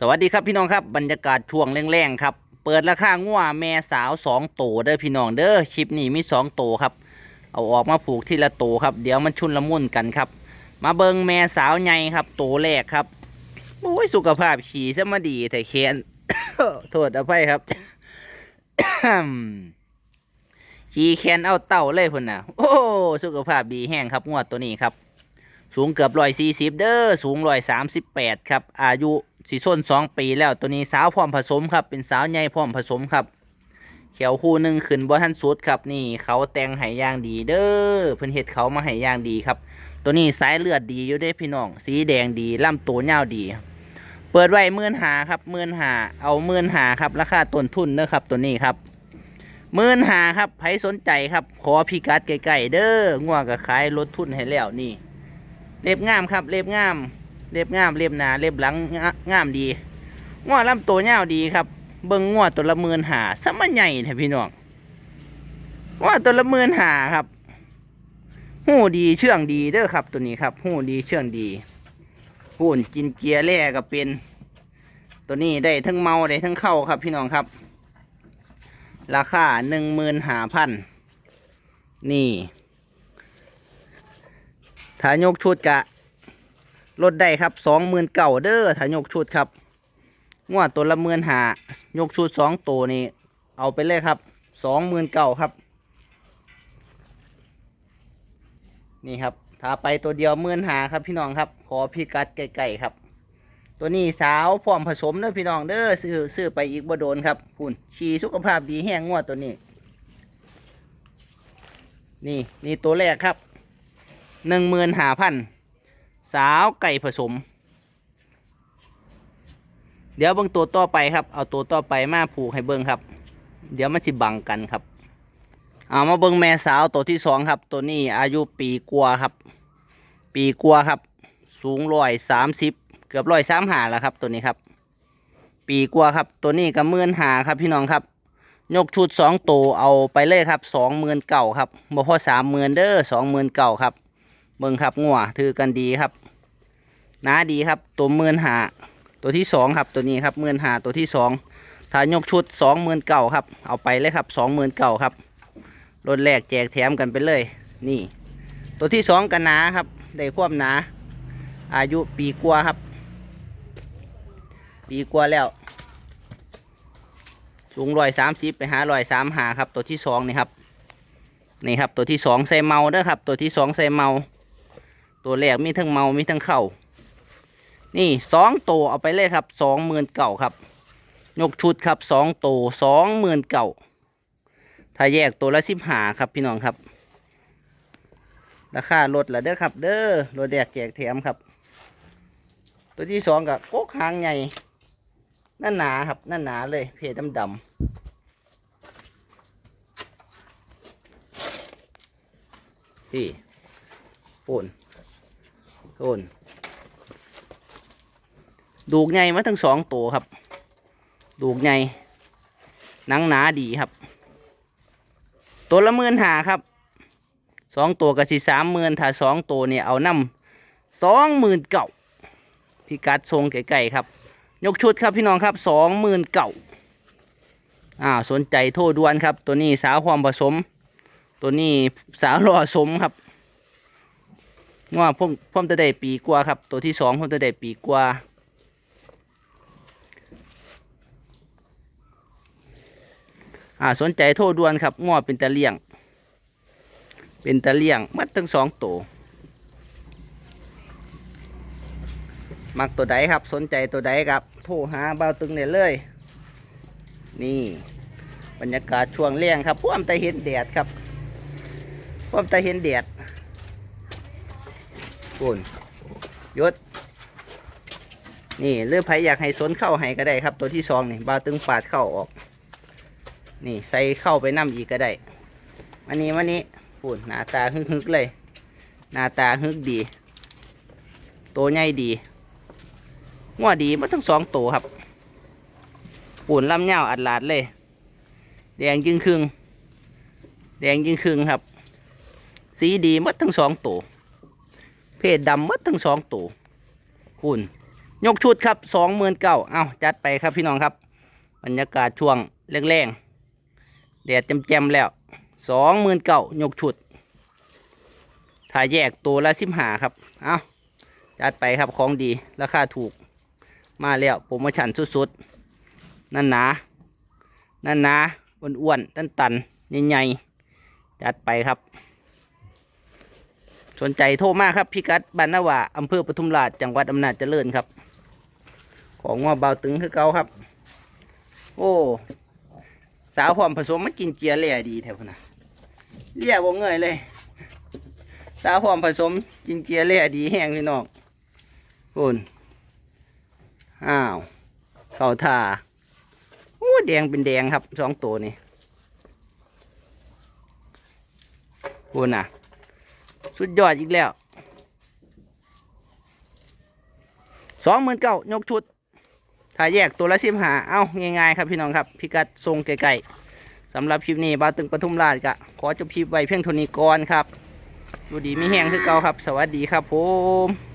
สวัสดีครับพี่น้องครับบรรยากาศช่วงแรงๆครับ เปิดราคางัวแม่สาวสองโตเด้อพี่น้องเด้อคลิปนี้มีสองโตครับ เอาออกมาผูกทีละโตครับ เดี๋ยวมันชุนละมุนกันครับ มาเบิงแม่สาวใหญ่ครับ โตแรกครับโอ้ยสุขภาพขี่ซะมาดีแต่แขนโทษอภัยครับขี่แขนเอาเต่าเลยพุ่นน่ะโอ้สุขภาพดีแห้งครับงวดตัวนี้ครับ สูงเกือบร้อยสี่สิบเด้อสูงร้อยสามสิบแปดครับ อายุ สีส้นสองปีแล้วตัวนี้สาวพร้อมผสมครับ เป็นสาวใหญ่พร้อมผสมครับ เขียวคู่หนึ่งขึ้นบ่ทันสุดครับนี่เขาแต่งให้อย่างดีเด้อเพิ่นเฮ็ดเขามาให้อย่างดีครับ ตัวนี้สายเลือดดีอยู่เด้พี่น้อง สีแดงดีลำตัวยาวดี เปิดไว้หมื่นหาครับหมื่นหาเอาหมื่นหาครับราคาต้นทุนเด้อครับตัวนี้ครับหมื่นหาครับใครสนใจครับ ขอพิกัดใกล้ๆเด้องัวก็ขายลดทุนให้แล้วนี่ เล็บงามครับ เล็บงาม เล็บงามเล็บหนาเล็บหลังงงามดีง้อลำตัวยาดีครับ เบิ่งง้อตัวละหมื่นหาสมัยใหญ่แท้พี่น้องง้อตัวละหมื่นหาครับ หูดีเชื่องดีเด้อครับ ตัวนี้ครับ หูดีเชื่องดีหุ่นกินเกียร์แร่ก็เป็น ตัวนี้ได้ทั้งเมาได้ทั้งเข้าครับพี่น้องครับ ราคาหนึ่งหมื่นหาพันนี่ถ้ายกชุดกะ ลดได้ครับสองหมื่นเก่าเด้อถ้ายกชุดครับงวดตัวละหมื่นหายกชุดสองตัวนี่เอาไปเลยครับสองหมื่นเก่าครับ นี่ครับถ้าไปตัวเดียวหมื่นหาครับพี่น้องครับ ขอพิกัดไก่ๆครับ ตัวนี้สาวพร้อมผสมเด้อพี่น้องเด้อซื้อซื้อไปอีกบ่โดนครับคุณชีสุขภาพดีแห้งงวดตัวนี้ นี่นี่ตัวแรกครับหนึ่งหมื่นหาพัน สาวไก่ผสม เดี๋ยวเบิ่งตัวต่อไปครับ เอาตัวต่อไปมาผูกให้เบิ่งครับ เดี๋ยวมันสิบังกันครับ เอามาเบิ่งแม่สาวตัวที่สองครับ ตัวนี้อายุปีกัวครับ ปีกัวครับ สูงร้อยสามสิบเกือบร้อยสามหาแล้วครับ ตัวนี้ครับ ปีกัวครับ ตัวนี้ก็หมื่นหาครับพี่น้องครับยกชุดสองตัวเอาไปเลยครับสองหมื่นเก่าครับบ่พอสามหมื่นเด้อสองหมื่นเก่าครับ เบิ่งครับงัวถือกันดีครับหนาดีครับ ตัวหมื่นหาตัวที่สองครับตัวนี้ครับหมื่นหาตัวที่สองถ้ายกชุดสองหมื่นเก่าครับ เอาไปเลยครับสองหมื่นเก่าครับรถแรกแจกแถมกันไปเลย นี่ ตัวที่สองกันหนาครับได้ความหนา อายุปีกว่าครับ ปีกว่าแล้วสูงร้อยสามสิบไปหาร้อยสามหาครับ ตัวที่สองนี่ครับนี่ครับตัวที่สองใส่เมาเด้อครับ ตัวที่สองใส่เมา ตัวแรกมีทั้งเมา มีทั้งเข่า นี่สองตัวเอาไปเลยครับสองหมื่นเก่าครับ ยกชุดครับสองตัวสองหมื่นเก่าถ้าแยกตัวละสิบหาครับพี่น้องครับ ราคาลดละเด้อครับ เด้อรถแดกแจกแถมครับ ตัวที่สองกับโก๊กหางใหญ่นั่นหนาครับนั่นหนาเลย เพดดำที่โอน โอนดูกใหญ่มาทั้งสองตัวครับ ดูกใหญ่หนังหนาดีครับ ตัวละหมื่นหาครับสองตัวกับสี่สามหมื่นถ้าสองตัวเนี่ยเอานำสองหมื่นเก่าพี่กัดทรงไก่ๆครับ ยกชุดครับพี่น้องครับสองหมื่นเก่าอ่าสนใจโทรด่วนครับ ตัวนี้สาวความผสม ตัวนี้สาวรอสมครับ ว่าพ่มพ่มจะได้ปีกว่าครับ ตัวที่สองพ่มจะได้ปีกว่าอ่าสนใจโทรด่วนครับง้อเป็นตะเลี่ยง เป็นตะเลี่ยงมัดทั้งสองตัวมักตัวใดครับ สนใจตัวใดครับ โทรหาเบาตึงเนี่ยเลย นี่บรรยากาศช่วงเลี้ยงครับพ่วมแต่เห็นแดดครับพ่วมแต่เห็นแดด ปุ่นยศนี่เลือกไผอยากให้สนเข้าให้ก็ได้ครับ ตัวที่สองนี่บาตึงปาดเข้าออก นี่ใส่เข้าไปน้ำอีกก็ได้วันนี้วันนี้ปุ่นหน้าตาฮึกๆเลย หน้าตาฮึกดี ตัวใหญ่ดีงัวดีมาทั้งสองตัวครับปูนลำเงาวอัดลาดเลย แดงจึงครึ่งแดงจึงครึ่งครับ สีดีมัดทั้งสองตัว เพศดำมัดทั้งสองตัวปูนยกชุดครับสองหมื่นเก้าเอาจัดไปครับพี่น้องครับ บรรยากาศช่วงแรงๆแดดแจ่มๆแล้วสองหมื่นเก้ายกชุดถ้ายแยกตัวละสิบหาครับเอาจัดไปครับของดีราคาถูกมาแล้วโปรโมชั่นสุดๆนั่นนานั่นนาอ้วนๆตันตันๆใหญ่ๆจัดไปครับ สนใจโทรมาครับพิกัดบ้านนาวาอำเภอปทุมราชจังหวัดอำนาจเจริญครับ ของว่าเบาตึงคือเก่าครับ โอ้สาวพร้อมผสมมากินเกียร์เลี่ยดีแถวนะเลี่ยบ่เงยเลย สาวพร้อมผสมกินเกียร์เลี่ยดีแห้งพี่น้องคุณอ้าวเข้าท่าโอ้แดงเป็นแดงครับสองตัวนี่คุณน่ะ สุดยอดอีกแล้วสองหมื่นเก้ายกชุด ถ้าแยกตัวละสิบหาเอ้าง่ายๆครับพี่น้องครับ พิกัดทรงไกลๆสำหรับคลิปนี้บาตึงปทุมราชกะขอจบคลิปไว้เพียงเท่านี้ก่อนครับ ดูดีมีแห้งคือเก่าครับ สวัสดีครับผม